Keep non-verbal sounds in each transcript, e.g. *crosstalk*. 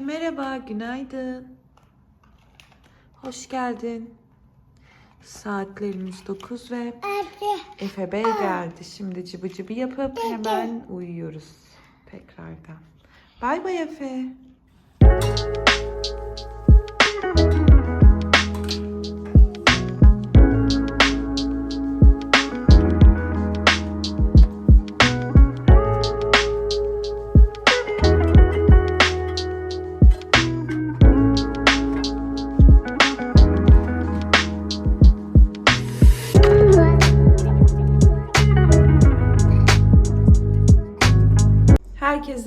Merhaba, günaydın. Hoş geldin. Saatlerimiz 9 ve Efe Bey geldi. Şimdi cıbı cıbı yapıp hemen uyuyoruz tekrardan. Bay bay Efe.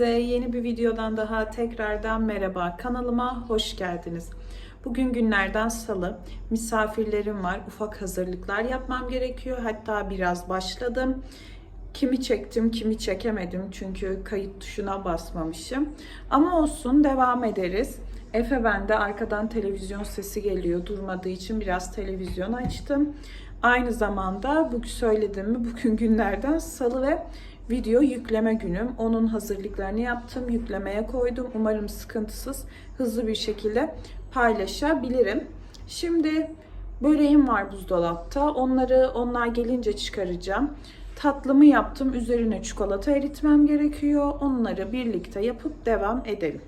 Herkese yeni bir videodan daha tekrardan merhaba. Kanalıma hoş geldiniz. Bugün günlerden salı. Misafirlerim var. Ufak hazırlıklar yapmam gerekiyor. Hatta biraz başladım. Kimi çektim, kimi çekemedim. Çünkü kayıt tuşuna basmamışım. Ama olsun devam ederiz. Efe bende arkadan televizyon sesi geliyor. Durmadığı için biraz televizyon açtım. Aynı zamanda bugün söyledim mi bugün günlerden salı ve video yükleme günüm. Onun hazırlıklarını yaptım, yüklemeye koydum. Umarım sıkıntısız, hızlı bir şekilde paylaşabilirim. Şimdi böreğim var buzdolapta. Onları onlar gelince çıkaracağım. Tatlımı yaptım. Üzerine çikolata eritmem gerekiyor. Onları birlikte yapıp devam edelim.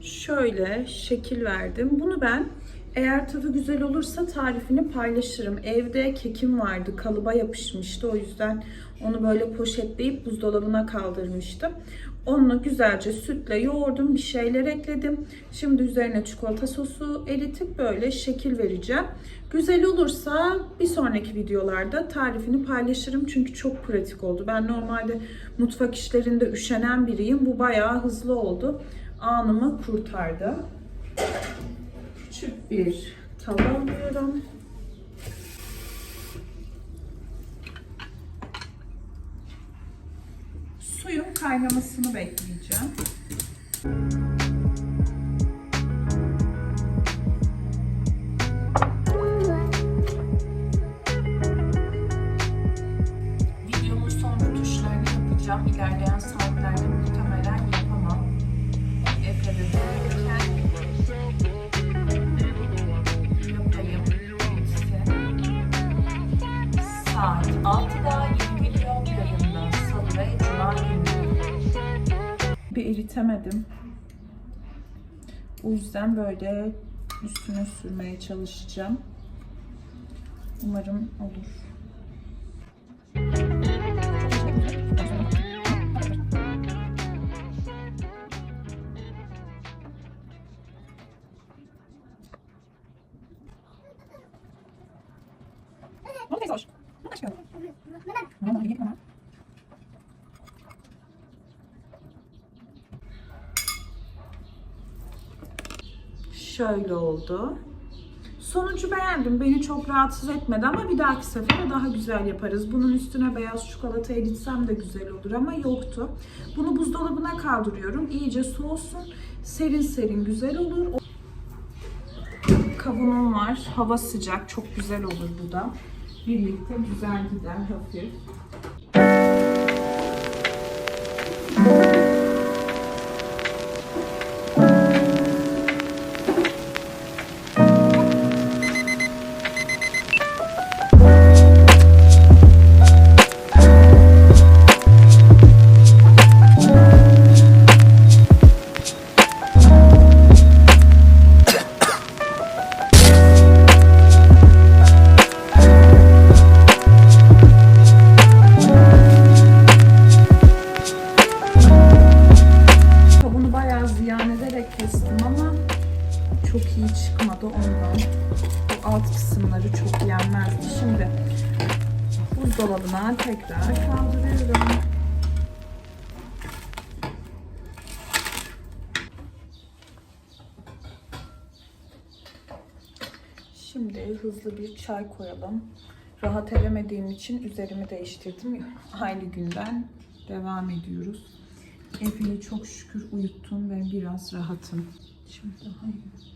Şöyle şekil verdim. Bunu ben eğer tadı güzel olursa tarifini paylaşırım. Evde kekim vardı, kalıba yapışmıştı. O yüzden onu böyle poşetleyip buzdolabına kaldırmıştım. Onu güzelce sütle yoğurdum, bir şeyler ekledim. Şimdi üzerine çikolata sosu eritip böyle şekil vereceğim. Güzel olursa bir sonraki videolarda tarifini paylaşırım. Çünkü çok pratik oldu. Ben normalde mutfak işlerinde üşenen biriyim. Bu bayağı hızlı oldu. Anımı kurtardı küçük bir tava alıyorum. Suyun kaynamasını bekleyeceğim. Saat 6'da yeni video yayında salı ve cuma günü. Bir eritemedim. O yüzden böyle üstüne sürmeye çalışacağım. Umarım olur. Şöyle oldu. Sonucu beğendim. Beni çok rahatsız etmedi ama bir dahaki sefere daha güzel yaparız. Bunun üstüne beyaz çikolata eritsem de güzel olur ama yoktu. Bunu buzdolabına kaldırıyorum. İyice soğusun. Serin serin güzel olur. Kavunum var. Hava sıcak. Çok güzel olur bu da. Birlikte güzel gider hafif. Buzdolabına tekrar kaldırıyorum. Şimdi hızlı bir çay koyalım. Rahat edemediğim için üzerimi değiştirdim. Aynı günden devam ediyoruz. Efe'yi çok şükür uyuttum ve biraz rahatım. Şimdi daha iyi.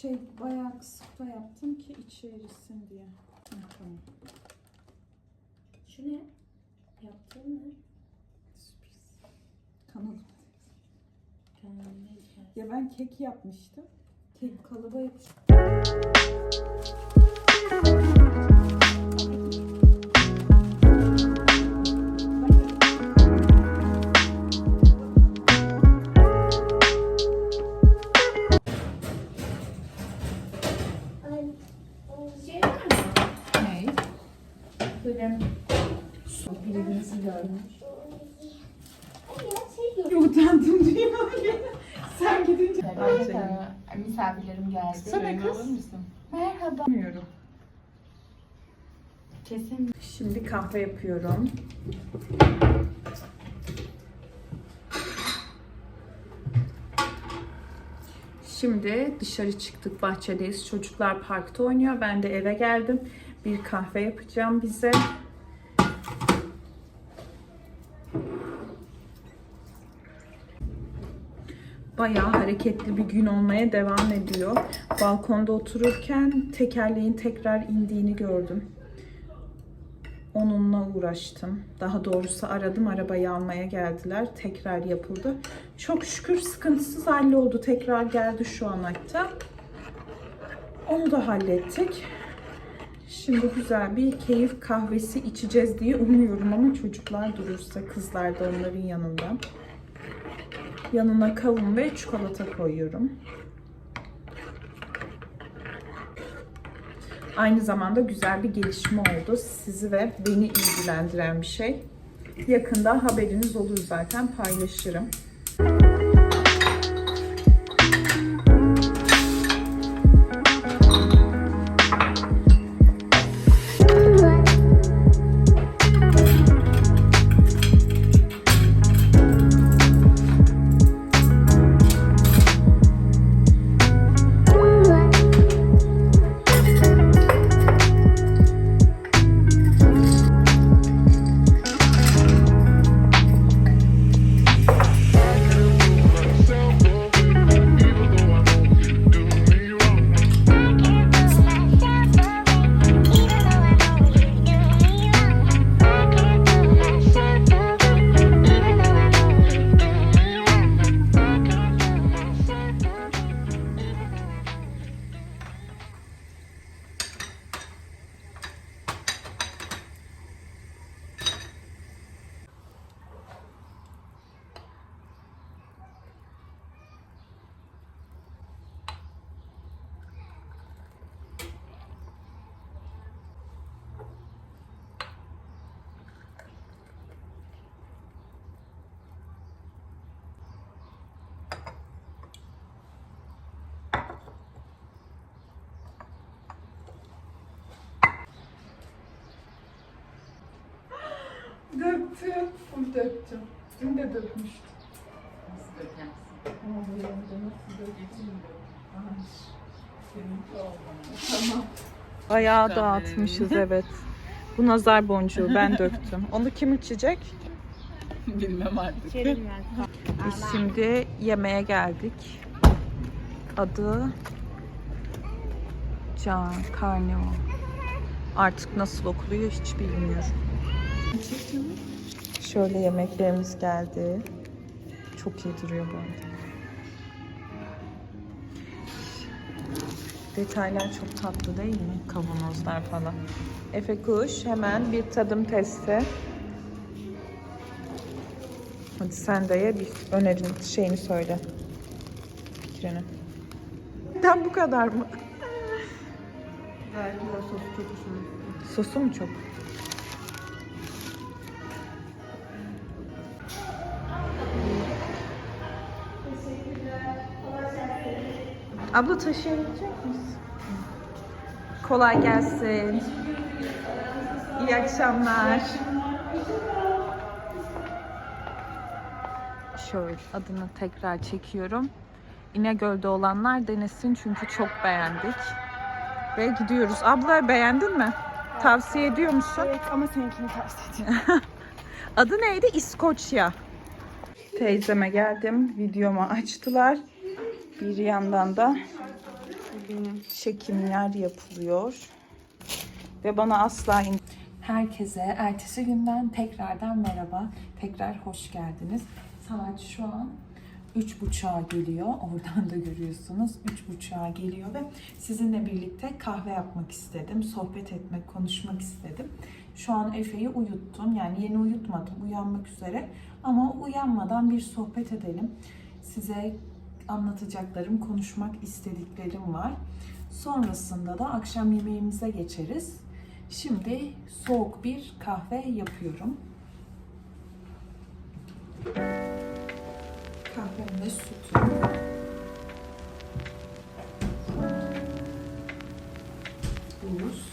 Şey bayağı kısıkta yaptım ki içi erisin diye. Tamam. Şu ne? Yaptığın ne? Sürpriz. Kanalım. Ya ben kek yapmıştım. Kek kalıba yapıştım. Kahve yapıyorum. Şimdi dışarı çıktık bahçedeyiz. Çocuklar parkta oynuyor. Ben de eve geldim. Bir kahve yapacağım bize. Bayağı hareketli bir gün olmaya devam ediyor. Balkonda otururken tekerleğin tekrar indiğini gördüm. Onunla uğraştım. Daha doğrusu aradım arabayı almaya geldiler. Tekrar yapıldı. Çok şükür sıkıntısız halloldu. Tekrar geldi şu an hatta. Onu da hallettik. Şimdi güzel bir keyif kahvesi içeceğiz diye umuyorum ama çocuklar durursa kızlar da onların yanında. Yanına kavun ve çikolata koyuyorum. Aynı zamanda güzel bir gelişme oldu. Sizi ve beni ilgilendiren bir şey. Yakında haberiniz olur zaten paylaşırım. Döktüm. Full döktüm. Dün de dökmüştüm. Nasıl dökersin? Ama bu yanında nasıl döktüm? Tamam. Bayağı dağıtmışız evet. Bu nazar boncuğu ben döktüm. Onu kim içecek? *laughs* Bilmem artık. Biz şimdi yemeğe geldik. Adı Can Karnevo. Artık nasıl okuluyor hiç bilmiyorum. Şöyle yemeklerimiz geldi. Çok iyi duruyor bu arada. Detaylar çok tatlı değil mi? Kavanozlar falan. Efe Kuş hemen bir tadım testi. Hadi sen de ye bir önerin şeyini söyle. Fikrini. Neden bu kadar mı? Belki de sosu çok hoşuma gitti. Sosu mu çok? Abla taşıyabilecek misin? Kolay gelsin. İyi akşamlar. Şöyle adını tekrar çekiyorum. İnegöl'de olanlar denesin çünkü çok beğendik. Ve gidiyoruz. Abla beğendin mi? Tavsiye ediyor musun? Evet ama seninkini tavsiye ediyorum. *laughs* Adı neydi? İskoçya. Teyzeme geldim. Videomu açtılar. Bir yandan da bugün çekimler yapılıyor. Ve bana asla in- Herkese ertesi günden tekrardan merhaba. Tekrar hoş geldiniz. Saat şu an üç buçuğa geliyor. Oradan da görüyorsunuz. Üç buçuğa geliyor ve sizinle birlikte kahve yapmak istedim. Sohbet etmek, konuşmak istedim. Şu an Efe'yi uyuttum. Yani yeni uyutmadım. Uyanmak üzere. Ama uyanmadan bir sohbet edelim. Size anlatacaklarım, konuşmak istediklerim var. Sonrasında da akşam yemeğimize geçeriz. Şimdi soğuk bir kahve yapıyorum. Kahvem ve sütüm. Buz.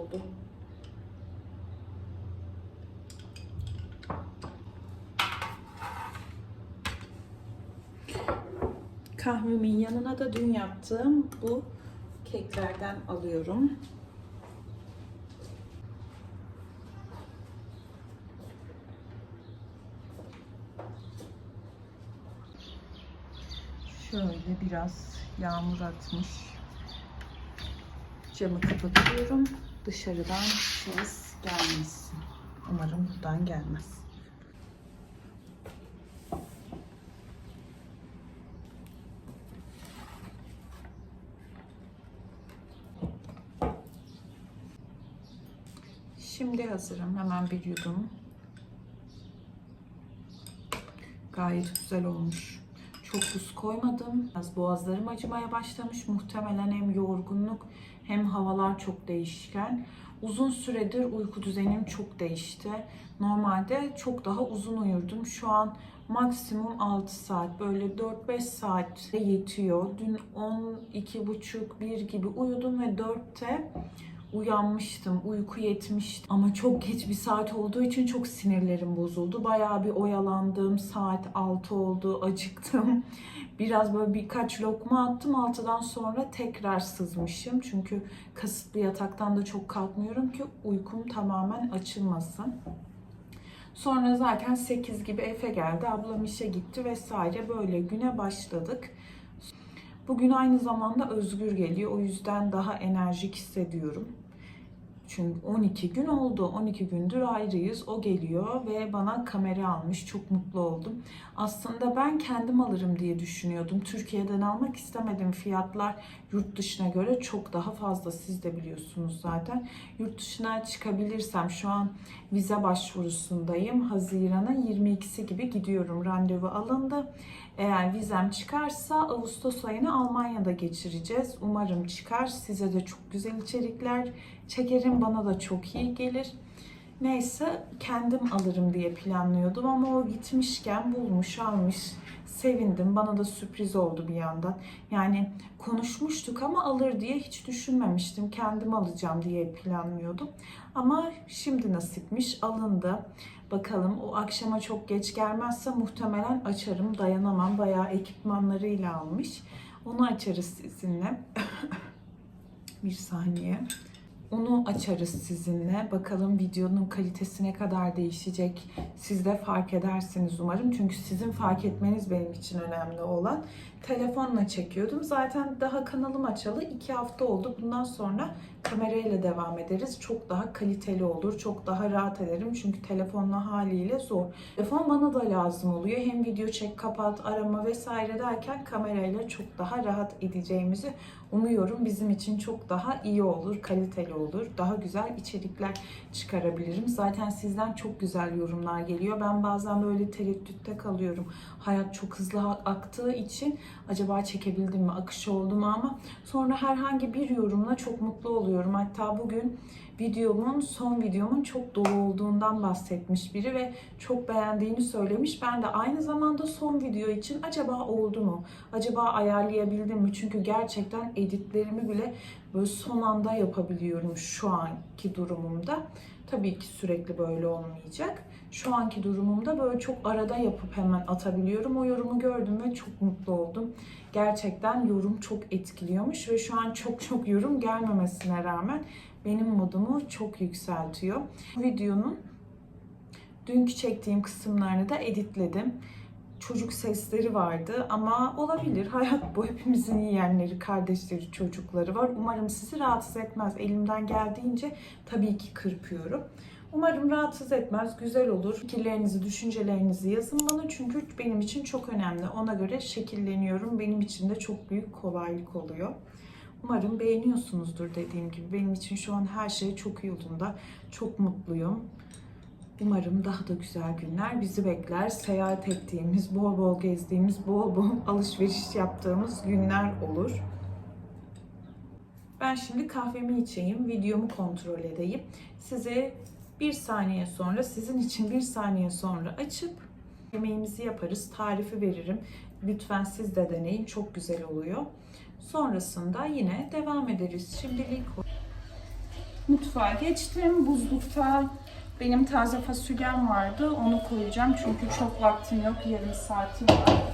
Oldu. Kahvemin yanına da dün yaptığım bu keklerden alıyorum. Şöyle biraz yağmur atmış. Camı kapatıyorum. Dışarıdan ses gelmesin. Umarım buradan gelmez. Şimdi hazırım. Hemen bir yudum. Gayet güzel olmuş. Çok buz koymadım. Biraz boğazlarım acımaya başlamış. Muhtemelen hem yorgunluk hem havalar çok değişken. Uzun süredir uyku düzenim çok değişti. Normalde çok daha uzun uyurdum. Şu an maksimum 6 saat böyle 4-5 saat yetiyor. Dün 12.30-1 gibi uyudum ve 4'te uyanmıştım. Uyku yetmişti. Ama çok geç bir saat olduğu için çok sinirlerim bozuldu. Bayağı bir oyalandım. Saat 6 oldu. Acıktım. *laughs* Biraz böyle birkaç lokma attım. 6'dan sonra tekrar sızmışım. Çünkü kasıtlı yataktan da çok kalkmıyorum ki uykum tamamen açılmasın. Sonra zaten 8 gibi Efe geldi. Ablam işe gitti vesaire. Böyle güne başladık. Bugün aynı zamanda özgür geliyor. O yüzden daha enerjik hissediyorum. Çünkü 12 gün oldu. 12 gündür ayrıyız. O geliyor ve bana kamera almış. Çok mutlu oldum. Aslında ben kendim alırım diye düşünüyordum. Türkiye'den almak istemedim. Fiyatlar yurt dışına göre çok daha fazla. Siz de biliyorsunuz zaten. Yurt dışına çıkabilirsem şu an vize başvurusundayım. Haziran'ın 22'si gibi gidiyorum. Randevu alındı. Eğer vizem çıkarsa Ağustos ayını Almanya'da geçireceğiz. Umarım çıkar. Size de çok güzel içerikler çekerim. Bana da çok iyi gelir. Neyse kendim alırım diye planlıyordum ama o gitmişken bulmuş almış. Sevindim. Bana da sürpriz oldu bir yandan. Yani konuşmuştuk ama alır diye hiç düşünmemiştim. Kendim alacağım diye planlıyordum. Ama şimdi nasipmiş alındı. Bakalım o akşama çok geç gelmezse muhtemelen açarım. Dayanamam. Bayağı ekipmanlarıyla almış. Onu açarız sizinle. *laughs* bir saniye. Onu açarız sizinle. Bakalım videonun kalitesi ne kadar değişecek. Siz de fark edersiniz umarım. Çünkü sizin fark etmeniz benim için önemli olan. Telefonla çekiyordum. Zaten daha kanalım açalı 2 hafta oldu. Bundan sonra kamerayla devam ederiz. Çok daha kaliteli olur. Çok daha rahat ederim. Çünkü telefonla haliyle zor. Telefon bana da lazım oluyor. Hem video çek, kapat, arama vesaire derken kamerayla çok daha rahat edeceğimizi umuyorum. Bizim için çok daha iyi olur, kaliteli olur. Daha güzel içerikler çıkarabilirim. Zaten sizden çok güzel yorumlar geliyor. Ben bazen böyle tereddütte kalıyorum. Hayat çok hızlı aktığı için acaba çekebildim mi, akış oldu mu ama sonra herhangi bir yorumla çok mutlu oluyorum. Hatta bugün videomun, son videomun çok dolu olduğundan bahsetmiş biri ve çok beğendiğini söylemiş. Ben de aynı zamanda son video için acaba oldu mu? Acaba ayarlayabildim mi? Çünkü gerçekten editlerimi bile böyle son anda yapabiliyorum şu anki durumumda. Tabii ki sürekli böyle olmayacak. Şu anki durumumda böyle çok arada yapıp hemen atabiliyorum. O yorumu gördüm ve çok mutlu oldum. Gerçekten yorum çok etkiliyormuş ve şu an çok çok yorum gelmemesine rağmen benim modumu çok yükseltiyor. Bu videonun dünkü çektiğim kısımlarını da editledim. Çocuk sesleri vardı ama olabilir. *laughs* Hayat bu. Hepimizin yeğenleri, kardeşleri, çocukları var. Umarım sizi rahatsız etmez. Elimden geldiğince tabii ki kırpıyorum. Umarım rahatsız etmez, güzel olur. Fikirlerinizi, düşüncelerinizi yazın bana çünkü benim için çok önemli. Ona göre şekilleniyorum. Benim için de çok büyük kolaylık oluyor. Umarım beğeniyorsunuzdur dediğim gibi. Benim için şu an her şey çok yolunda. Çok mutluyum. Umarım daha da güzel günler bizi bekler. Seyahat ettiğimiz, bol bol gezdiğimiz, bol bol alışveriş yaptığımız günler olur. Ben şimdi kahvemi içeyim, videomu kontrol edeyim. Size bir saniye sonra, sizin için bir saniye sonra açıp yemeğimizi yaparız. Tarifi veririm. Lütfen siz de deneyin. Çok güzel oluyor. Sonrasında yine devam ederiz. Şimdilik mutfağa geçtim. Buzlukta benim taze fasulyem vardı. Onu koyacağım çünkü çok vaktim yok. Yarım saatim var.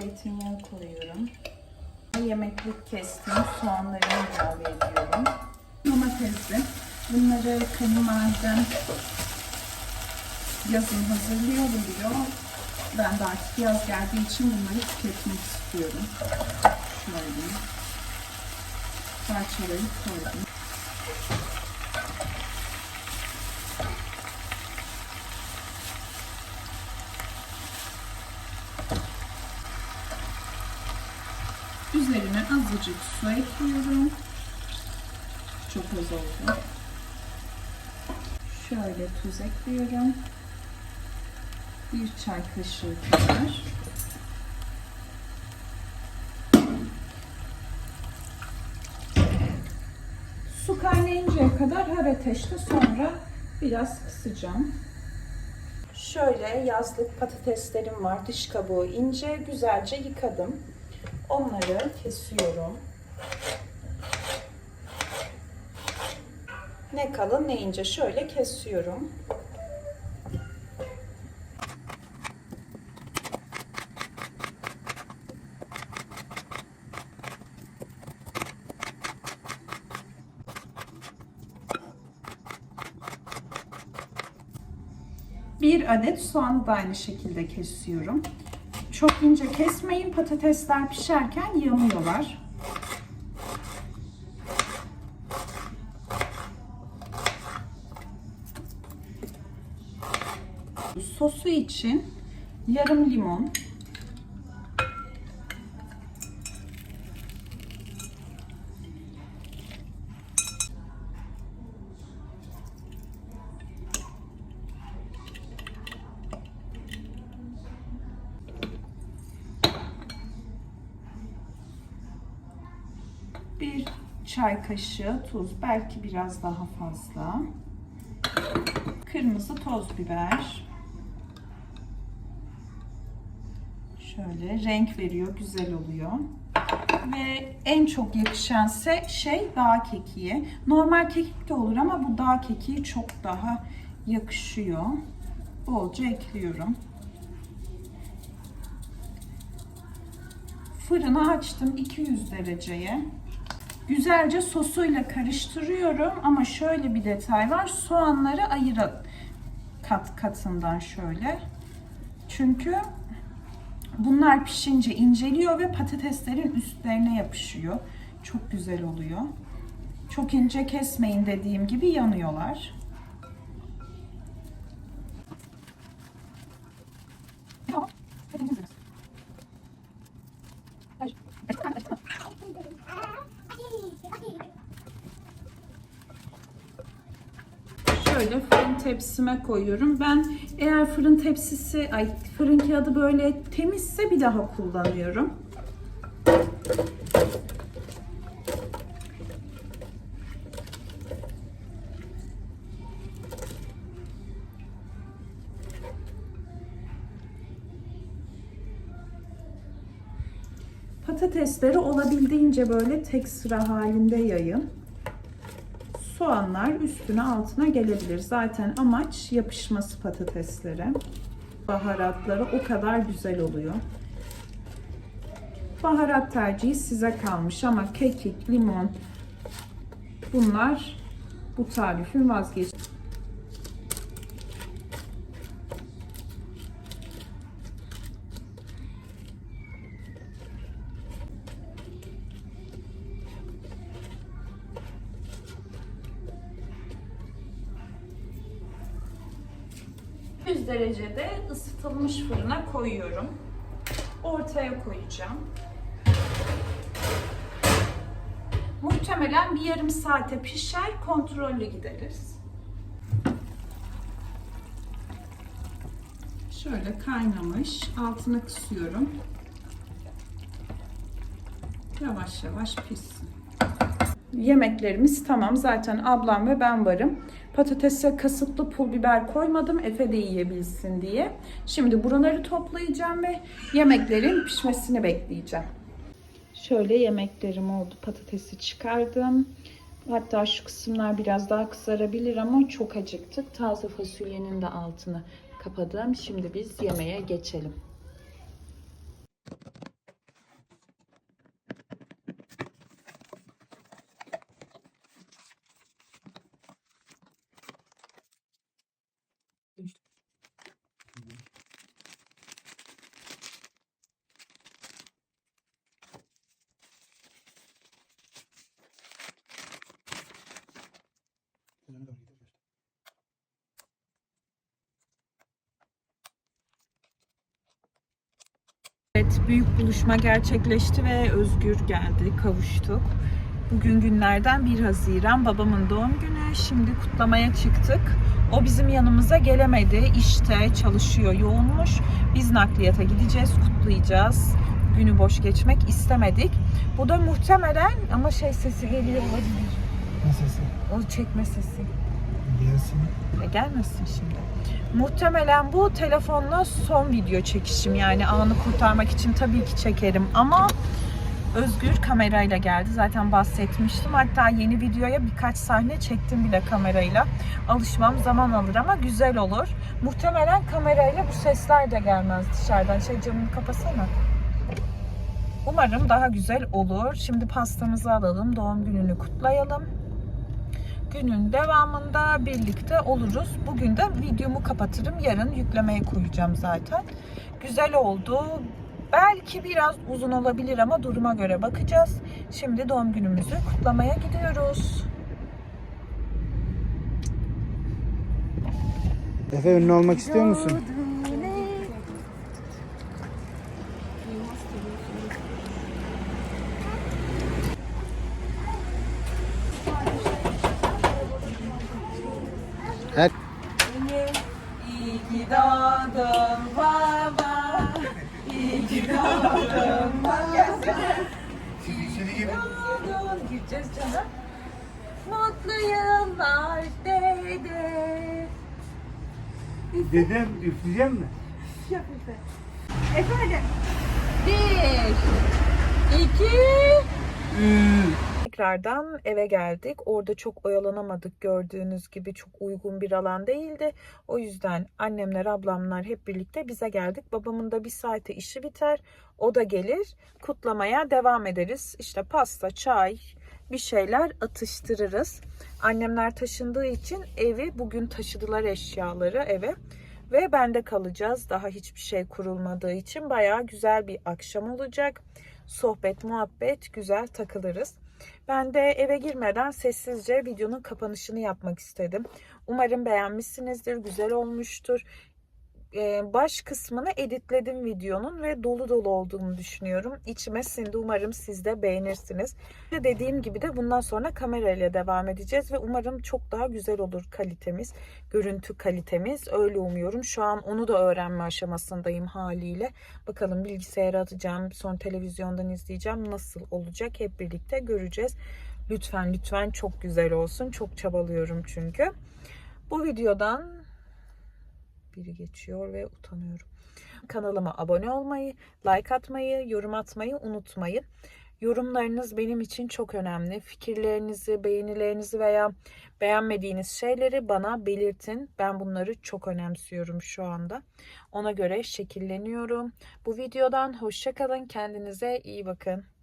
Zeytinyağı koyuyorum. Yemeklik kestiğim soğanlarımı ilave ediyorum. Domatesi. Bunları kayınvalidem yazın hazırlıyor diyor. Ben de artık yaz geldiği için bunları tüketmek istiyorum. Şöyle parçalayıp koydum. Üzerine azıcık su ekliyorum. Çok az oldu. Şöyle tuz ekliyorum. Bir çay kaşığı kadar. Su kaynayıncaya kadar her ateşte sonra biraz kısacağım. Şöyle yazlık patateslerim var. Dış kabuğu ince, güzelce yıkadım. Onları kesiyorum. Ne kalın ne ince şöyle kesiyorum. Bir adet soğanı da aynı şekilde kesiyorum. Çok ince kesmeyin. Patatesler pişerken yanıyorlar. Sosu için yarım limon, bir çay kaşığı tuz, belki biraz daha fazla. kırmızı toz biber. Şöyle renk veriyor, güzel oluyor. Ve en çok yakışan se- şey dağ kekiği. Normal kekik de olur ama bu dağ kekiği çok daha yakışıyor. Bolca ekliyorum. Fırını açtım 200 dereceye. Güzelce sosuyla karıştırıyorum ama şöyle bir detay var. Soğanları ayıra kat katından şöyle. Çünkü bunlar pişince inceliyor ve patateslerin üstlerine yapışıyor. Çok güzel oluyor. Çok ince kesmeyin dediğim gibi yanıyorlar. Tamam. Şöyle fırın tepsime koyuyorum. Ben eğer fırın tepsisi, ay fırın kağıdı böyle temizse bir daha kullanıyorum. Patatesleri olabildiğince böyle tek sıra halinde yayın. Soğanlar üstüne altına gelebilir. Zaten amaç yapışması patateslere. Baharatları o kadar güzel oluyor. Baharat tercihi size kalmış ama kekik, limon bunlar bu tarifin vazgeç. Koyuyorum. Ortaya koyacağım. Muhtemelen bir yarım saate pişer, kontrollü gideriz. Şöyle kaynamış, altını kısıyorum. Yavaş yavaş pişsin. Yemeklerimiz tamam. Zaten ablam ve ben varım. Patatese kasıtlı pul biber koymadım. Efe de yiyebilsin diye. Şimdi buraları toplayacağım ve yemeklerin pişmesini bekleyeceğim. Şöyle yemeklerim oldu. Patatesi çıkardım. Hatta şu kısımlar biraz daha kızarabilir ama çok acıktık. Taze fasulyenin de altını kapadım. Şimdi biz yemeğe geçelim. Evet, büyük buluşma gerçekleşti ve Özgür geldi, kavuştuk. Bugün günlerden 1 Haziran, babamın doğum günü. Şimdi kutlamaya çıktık. O bizim yanımıza gelemedi. İşte çalışıyor, yoğunmuş. Biz nakliyata gideceğiz, kutlayacağız. Günü boş geçmek istemedik. Bu da muhtemelen ama şey sesi geliyor olabilir. Ne sesi? O çekme sesi. Gelsin. E, gelmesin şimdi. Muhtemelen bu telefonla son video çekişim yani anı kurtarmak için tabii ki çekerim ama Özgür kamerayla geldi. Zaten bahsetmiştim. Hatta yeni videoya birkaç sahne çektim bile kamerayla. Alışmam zaman alır ama güzel olur. Muhtemelen kamerayla bu sesler de gelmez dışarıdan. Şey camını kapasana. Umarım daha güzel olur. Şimdi pastamızı alalım. Doğum gününü kutlayalım günün devamında birlikte oluruz. Bugün de videomu kapatırım. Yarın yüklemeye koyacağım zaten. Güzel oldu. Belki biraz uzun olabilir ama duruma göre bakacağız. Şimdi doğum günümüzü kutlamaya gidiyoruz. Efe ünlü olmak istiyor musun? Her İyi ki doğdun baba. İyi ki doğdun baba. Doğdun. Gireceğiz canım. Mutlu yıllar dede. Dedem üfleyecek mi? Tekrardan eve geldik. Orada çok oyalanamadık gördüğünüz gibi çok uygun bir alan değildi. O yüzden annemler, ablamlar hep birlikte bize geldik. Babamın da bir saate işi biter. O da gelir. Kutlamaya devam ederiz. İşte pasta, çay, bir şeyler atıştırırız. Annemler taşındığı için evi bugün taşıdılar eşyaları eve. Ve bende kalacağız. Daha hiçbir şey kurulmadığı için bayağı güzel bir akşam olacak. Sohbet, muhabbet, güzel takılırız. Ben de eve girmeden sessizce videonun kapanışını yapmak istedim. Umarım beğenmişsinizdir, güzel olmuştur. Baş kısmını editledim videonun ve dolu dolu olduğunu düşünüyorum. İçime sindi. Umarım siz de beğenirsiniz. Ve dediğim gibi de bundan sonra kamerayla devam edeceğiz ve umarım çok daha güzel olur kalitemiz, görüntü kalitemiz. Öyle umuyorum. Şu an onu da öğrenme aşamasındayım haliyle. Bakalım bilgisayara atacağım, sonra televizyondan izleyeceğim. Nasıl olacak hep birlikte göreceğiz. Lütfen lütfen çok güzel olsun. Çok çabalıyorum çünkü. Bu videodan biri geçiyor ve utanıyorum. Kanalıma abone olmayı, like atmayı, yorum atmayı unutmayın. Yorumlarınız benim için çok önemli. Fikirlerinizi, beğenilerinizi veya beğenmediğiniz şeyleri bana belirtin. Ben bunları çok önemsiyorum şu anda. Ona göre şekilleniyorum. Bu videodan hoşça kalın. Kendinize iyi bakın.